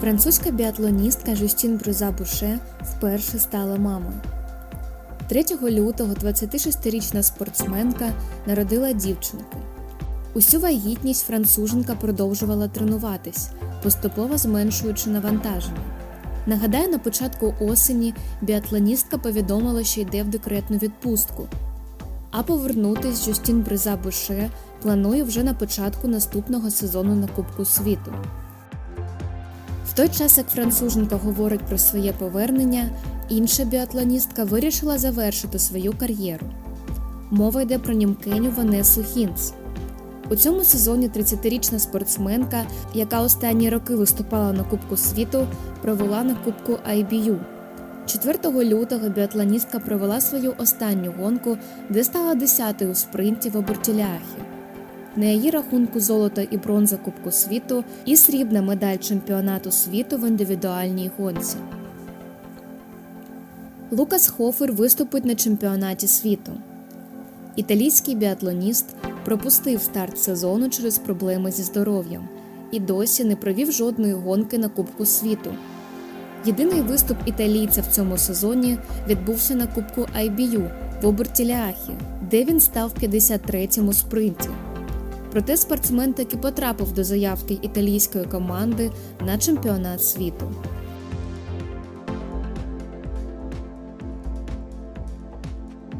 Французька біатлоністка Жюстін Брюза Буше вперше стала мамою. 3 лютого 26-річна спортсменка народила дівчинку. Усю вагітність француженка продовжувала тренуватись, поступово зменшуючи навантаження. Нагадаю, на початку осені біатлоністка повідомила, що йде в декретну відпустку. А повернутись Жюстін Бриза Буше планує вже на початку наступного сезону на Кубку світу. Той час, як француженка говорить про своє повернення, інша біатлоністка вирішила завершити свою кар'єру. Мова йде про німкеню Ванесу Хінц. У цьому сезоні 30-річна спортсменка, яка останні роки виступала на Кубку світу, провела на Кубку IBU. 4 лютого біатлоністка провела свою останню гонку, де стала 10-ю у спринті в обертіляхі. На її рахунку золото і бронза Кубку світу і срібна медаль чемпіонату світу в індивідуальній гонці. Лукас Хофер виступить на чемпіонаті світу. Італійський біатлоніст пропустив старт сезону через проблеми зі здоров'ям і досі не провів жодної гонки на Кубку світу. Єдиний виступ італійця в цьому сезоні відбувся на Кубку IBU в Обертіляхі, де він став 53-м у спринті. Проте спортсмен таки потрапив до заявки італійської команди на чемпіонат світу.